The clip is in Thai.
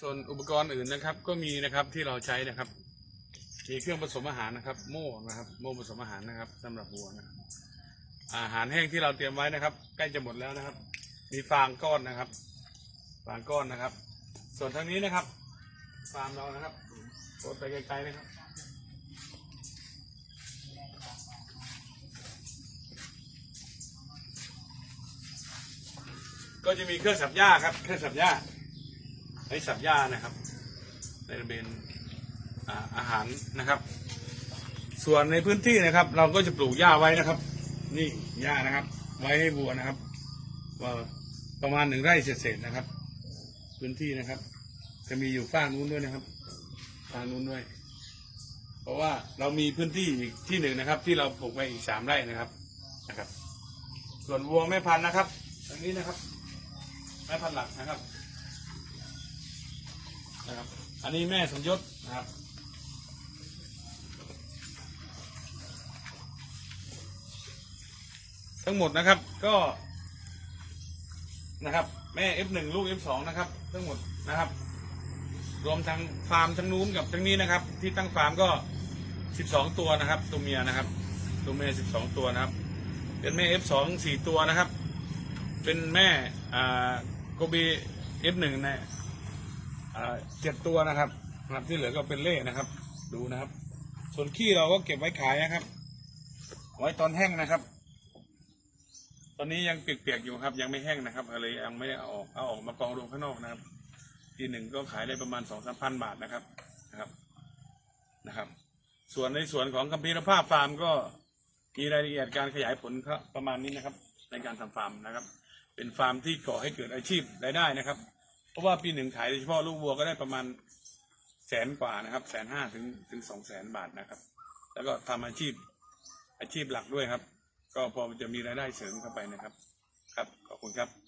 ส่วนอุปกรณ์อื่นนะครับ ก็มีนะครับที่เราใช้นะครับ มีเครื่องผสมอาหารนะครับ โม่นะครับ โม่ผสมอาหารนะครับสำหรับวัวนะครับอาหารแห้งที่เราเตรียมไว้นะครับ ใกล้จะหมดแล้วนะครับ มีฟางก้อนนะครับ ฟางก้อนนะครับ ส่วนทางนี้นะครับฟาร์มเรานะครับโดดไปไกลๆนะครับก็จะมีเครื่องสับหญ้าครับ เครื่องสับหญ้า ไอ้สับหญ้านะครับในริเวณอ่าอาหารนะครับ ส่วนในพื้นที่นะครับ เราก็จะปลูกหญ้าไว้นะครับ นี่หญ้านะครับ ไว้ให้วัวนะครับว่าประมาณหนึ่งไร่เศษๆนะครับ พื้นที่นะครับ จะมีอยู่ฝั่งนู้นด้วยนะครับฝั่งนู้นด้วย เพราะว่าเรามีพื้นที่อีกที่หนึ่งนะครับ ที่เราปลูกไว้อีกสามไร่นะครับนะครับ ส่วนวัวแม่พันธุ์นะครับตรงนี้นะครับแม่พันธุ์หลักนะครับ นะครับ อันนี้แม่สมยศนะครับทั้งหมดนะครับก็นะครับ แม่ F1 ลูก F2 นะครับ ทั้งหมดนะครับ รวมทั้งฟาร์มทั้งนู้นกับทั้งนี้นะครับ ที่ตั้งฟาร์มก็ 12 ตัวนะครับ ตัวเมียนะครับ ตัวเมีย 12 ตัวนะครับ เป็นแม่ F2 4 ตัวนะครับ เป็นแม่อ่าโกบี F1 นี่ยอ่า เจ็ดตัวนะครับนะครับ ที่เหลือก็เป็นเล่นะครับ ดูนะครับ ส่วนขี้เราก็เก็บไว้ขายนะครับ ไว้ตอนแห้งนะครับ ตอนนี้ยังเปียกๆอยู่ครับ ยังไม่แห้งนะครับเลยยังไม่ได้เอาออกเอาออกมากองรวมข้างนอกนะครับ ทีหนึ่งก็ขายได้ประมาณสองสามพันบาทนะครับนะครับนะครับ ส่วนในส่วนของคัมภีรภาพฟาร์มก็มีรายละเอียดการขยายผลประมาณนี้นะครับ ในการทำฟาร์มนะครับ เป็นฟาร์มที่ก่อให้เกิดอาชีพรายได้นะครับ ราะว่าปีหนึ่งขายโดยเฉพาะลูกวัวก็ได้ประมาณแสนกว่านะครับแสนห้าถึงถึงสองแสนบาทนะครับ แล้วก็ทำอาชีพอาชีพหลักด้วยครับ ก็พอจะมีรายได้เสริมเข้าไปนะครับ ครับขอบคุณครับ